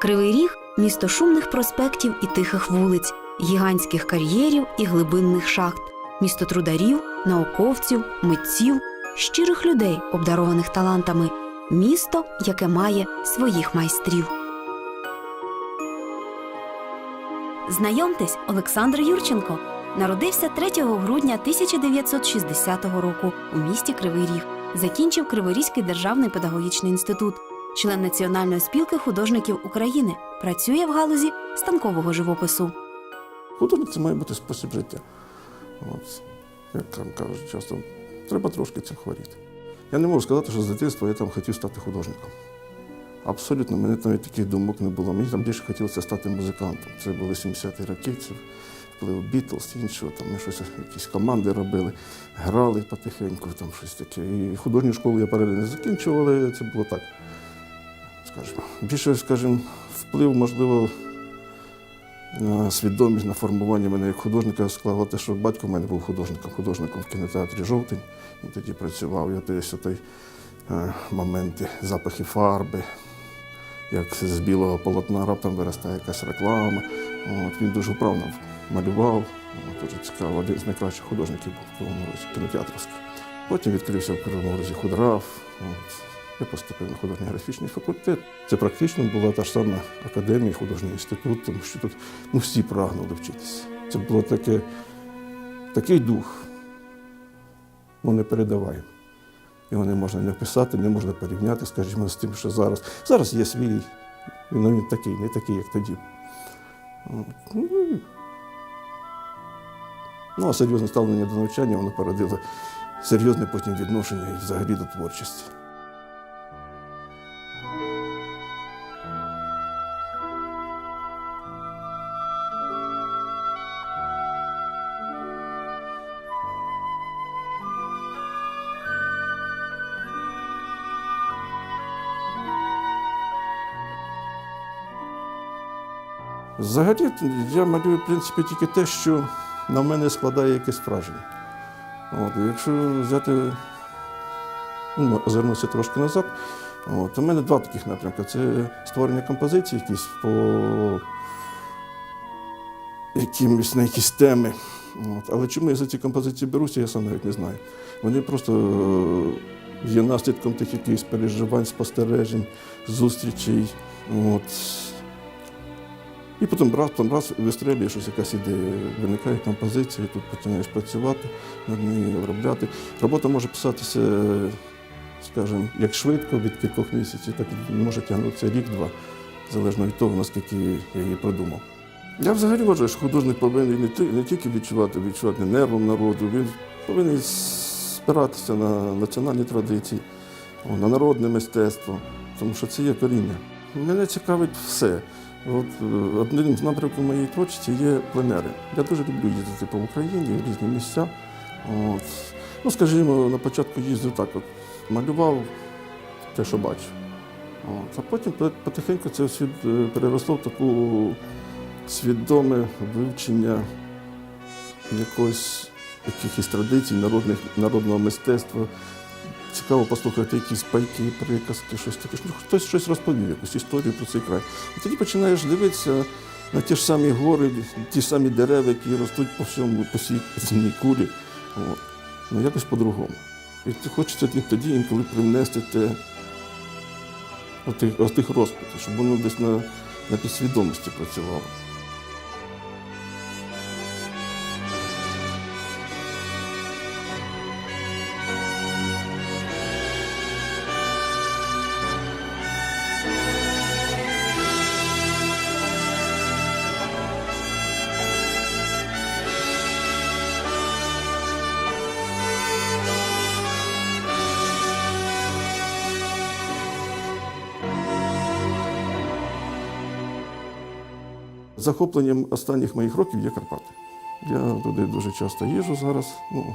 Кривий Ріг місто шумних проспектів і тихих вулиць, гігантських кар'єрів і глибинних шахт, місто трударів, науковців, митців, щирих людей, обдарованих талантами, місто, яке має своїх майстрів. Знайомтесь, Олександр Юрченко народився 3 грудня 1960 року у місті Кривий Ріг. Закінчив Криворізький державний педагогічний інститут, член Національної спілки художників України. Працює в галузі станкового живопису. Художник це має бути спосіб життя. От, як там кажуть часто, треба трошки цим хворіти. Я не можу сказати, що з дитинства я там хотів стати художником. Абсолютно, мене і таких думок не було. Мені там більше хотілося стати музикантом. Це були 70-ті роки, це вплив Бітлз, іншого, там ми щось, якісь команди робили, грали потихеньку, там щось таке. І художню школу я паралельно закінчував, але це було так. Скажімо, більше, скажімо, вплив, можливо, на свідомість, на формування мене як художника склало те, що батько в мене був художником, художником в кінотеатрі Жовтень. Він тоді працював. Я десь той е, моменти, запахи фарби, як з білого полотна раптом виростає якась реклама. От, він дуже вправно малював. Дуже цікаво. Один з найкращих художників був в Кривому Розі, кінотеатрівський. Потім відкрився в Кривому Розі худграф. От. Я поступив на художньо графічний факультет. Це практично була та ж сама академія, художній інститут, тому що тут ну, всі прагнули вчитися. Це таке, такий дух, ну не передаваємо. Його не можна не описати, не можна порівняти, скажімо, з тим, що зараз. Зараз є свій, ну, він такий, не такий, як тоді. Ну, а серйозне ставлення до навчання воно породило серйозне потім відношення і взагалі до творчості. Взагалі, я малюю, в принципі, тільки те, що на мене складає якесь враження. От, якщо взяти, ну, озирнутися трошки назад, от, у мене два таких напрямки. Це створення композицій якісь по якимось на якісь теми. От. Але чому я за ці композиції беруся, я сам навіть не знаю. Вони просто е, є наслідком тих якихось переживань, спостережень, зустрічей. От. І потім раз, потім раз вистрілює щось, якась ідея, виникає композиція, тут починаєш працювати над нею, обробляти. Робота може писатися, скажімо, як швидко, від кількох місяців, так і може тягнутися рік-два, залежно від того, наскільки я її продумав. Я взагалі вважаю, що художник повинен не, не тільки відчувати, відчувати нервом народу, він повинен спиратися на національні традиції, на народне мистецтво, тому що це є коріння. Мене цікавить все. От е, одним з напрямків моєї творчості є пленери. Я дуже люблю їздити по Україні в різні місця. От. Ну, скажімо, на початку їздив так, от, малював те, що бачив. От. А потім потихеньку це е, переросло в таку свідоме вивчення якоїсь якихось традицій, народних, народного мистецтва. Цікаво послухати якісь пайки, приказки, щось таке. Ну, хтось щось розповів, якусь історію про цей край. І тоді починаєш дивитися на ті ж самі гори, ті самі дерева, які ростуть по всьому, по всій земній кулі. От. Ну, якось по-другому. І хочеться тоді інколи привнести те, отих розпитів, щоб воно десь на, на підсвідомості працювало. Захопленням останніх моїх років є Карпати. Я туди дуже часто їжджу зараз, ну,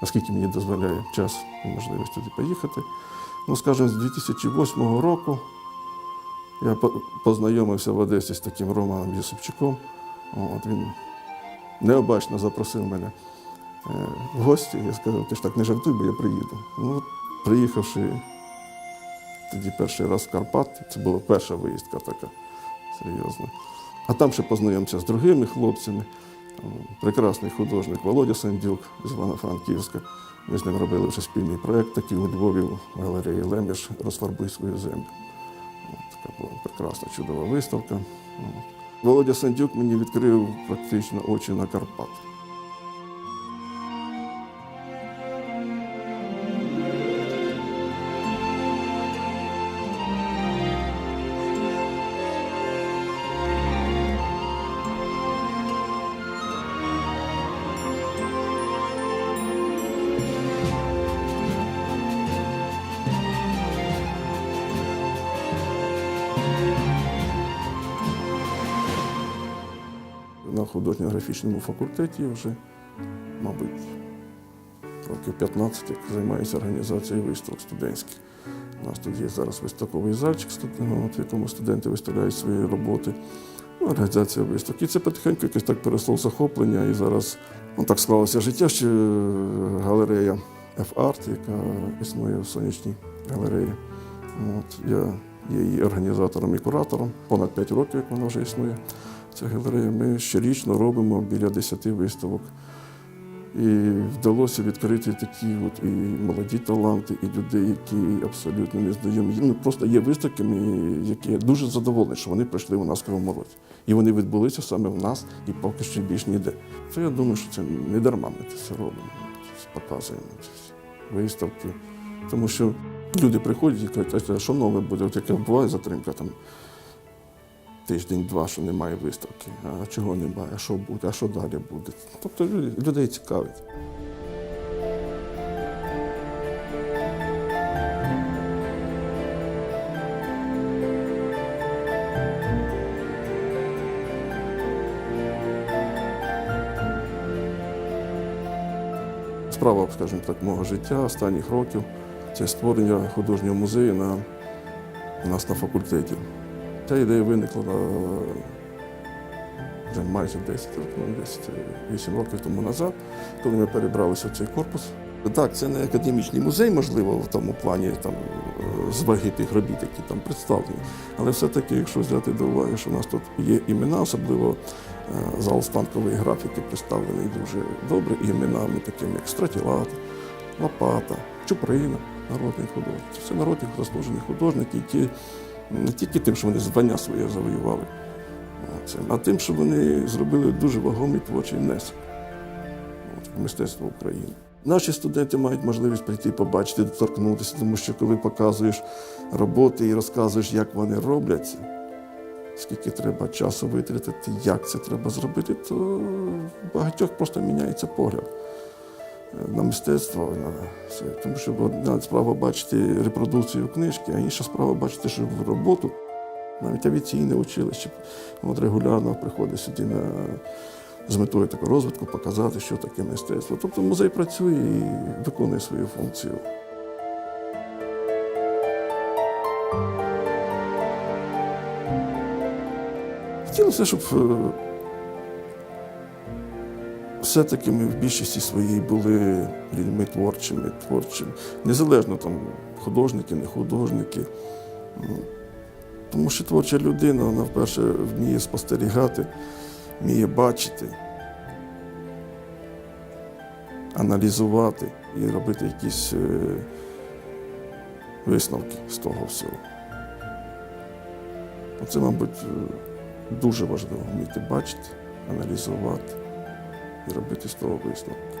наскільки мені дозволяє час і можливість туди поїхати. Ну, скажімо, з 2008 року я познайомився в Одесі з таким Романом Єсипчуком. От він необачно запросив мене е, в гості. Я сказав, ти ж так не жартуй, бо я приїду. Ну, приїхавши тоді перший раз в Карпати, це була перша виїздка така. Серйозно. А там ще познайомився з другими хлопцями. Прекрасний художник Володя Сандюк з Івано-Франківська. Ми з ним робили вже спільний проєкт такий у Львові в галереї Леміш Розфарбуй свою землю. Така була прекрасна, чудова виставка. Володя Сандюк мені відкрив практично очі на Карпат. Художньо-графічному факультеті вже, мабуть, років 15 як займаюся організацією виставок студентських. У нас тут є зараз виставковий зальчик, в якому студенти виставляють свої роботи. Ну, організація виставок. І це потихеньку якось так пересло захоплення. І зараз ну, так склалося життя, що е, галерея F-Art, яка існує в сонячній галереї. От, я є її організатором і куратором. Понад 5 років, як вона вже існує. Ця галерея. Ми щорічно робимо біля 10 виставок. І вдалося відкрити такі от і молоді таланти, і людей, які абсолютно не знайомі. Ну, просто є виставки, які я дуже задоволений, що вони прийшли у нас в Кривому. І вони відбулися саме в нас і поки що більш ніде. Це я думаю, що це не дарма ми це робимо, показуємо ці виставки. Тому що люди приходять і кажуть, а що нове буде? От яка буває затримка там тиждень-два, що немає виставки. А чого немає? А що буде? А що далі буде? Тобто людей цікавить. Справа, скажімо так, мого життя останніх років це створення художнього музею на, у нас на факультеті. Ця ідея виникла вже майже 10 років, ну, десь 8 років тому назад, коли ми перебралися в цей корпус. Так, це не академічний музей, можливо, в тому плані там, е, з тих робіт, які там представлені. Але все-таки, якщо взяти до уваги, що у нас тут є імена, особливо е, зал станкової графіки представлений дуже добре, іменами такими, як Стратілат, Лопата, Чуприна, народний художник. Це народні заслужені художники, які не тільки тим, що вони звання своє завоювали, а тим, що вони зробили дуже вагомий творчий внесок в мистецтво України. Наші студенти мають можливість прийти побачити, доторкнутися, тому що коли показуєш роботи і розказуєш, як вони робляться, скільки треба часу витратити, як це треба зробити, то багатьох просто міняється погляд на мистецтво. На все. Тому що одна справа бачити репродукцію книжки, а інша справа бачити, що в роботу навіть авіаційне училище от регулярно приходить сюди на, з метою такого розвитку, показати, що таке мистецтво. Тобто музей працює і виконує свою функцію. Хотілося, щоб е, все-таки ми в більшості своїй були людьми творчими, творчими, незалежно там художники, не художники. Ну, Тому що творча людина, вона вперше вміє спостерігати, вміє бачити, аналізувати і робити якісь е, висновки з того всього. Це, мабуть, е, дуже важливо вміти бачити, аналізувати робити з того висновки.